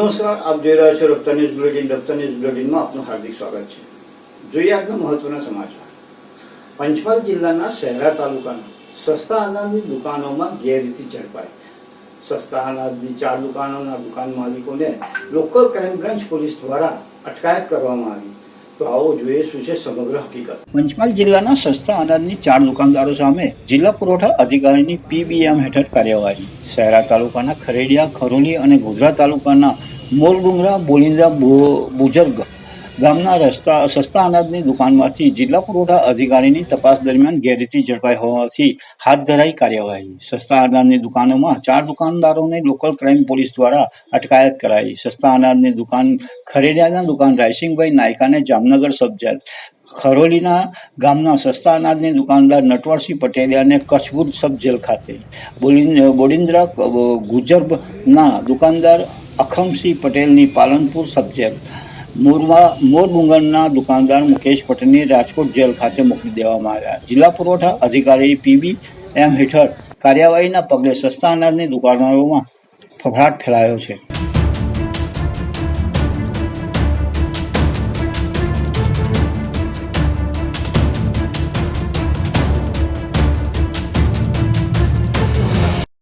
નમસ્કાર આપ જોઈ રહ્યા છો Rafta news bulletin. Rafta news બુલેટિનમાં આપનું હાર્દિક સ્વાગત છે. જોઈએ આજના મહત્વના સમાચાર. પંચમહાલ જિલ્લાના શહેરા તાલુકાના સસ્તા અનાજની દુકાનોમાં ગેરરીતિ ઝડપાઈ. સસ્તા અનાજની ચાર દુકાનોના દુકાન માલિકોને લોકલ ક્રાઇમ બ્રાન્ચ પોલીસ દ્વારા અટકાયત કરવામાં આવી. આવો છે સમગ્ર હકીકત. જિલ્લાના સસ્તા અનાજની ચાર દુકાનદારો સામે જિલ્લા પુરવઠા અધિકારીની પીબીએમ હેઠળ કાર્યવાહી. શહેરા તાલુકાના ખરેડિયા, ખરોલી અને ગોધરા તાલુકાના મોરડુંગરા, બોલિંદા બુજર્ગ ગામના રસ્તા સસ્તા અનાજની દુકાનમાંથી જિલ્લા પુરવઠા અધિકારીની તપાસ દરમિયાન ગેરરીતિ ઝડપાઈ હોવાથી હાથ ધરાઈ કાર્યવાહી. સસ્તા અનાજની દુકાનોમાં ચાર દુકાનદારોને લોકલ ક્રાઇમ પોલીસ દ્વારા અટકાયત કરાઈ. સસ્તા અનાજની દુકાન ખરેડિયાના દુકાન રાયસિંગભાઈ નાયકાને જામનગર સબ ખરોલીના ગામના સસ્તા અનાજની દુકાનદાર નટવરસિંહ પટેલિયાને કચ્છભુજ સબ જેલ ખાતે બોડિંદ્રા ગુજર્બના દુકાનદાર અખમસિંહ પટેલની પાલનપુર સબ મોરવા મોરડુંગરના દુકાનદાર મુકેશ પટેલની રાજકોટ જેલ ખાતે મોકલી દેવામાં આવ્યા. જિલ્લા પુરવઠા અધિકારી પીબી એમ. હેઠળ કાર્યવાહીના પગલે સસ્તા અનાજની દુકાનોમાં ફફડાટ ફેલાયો છે.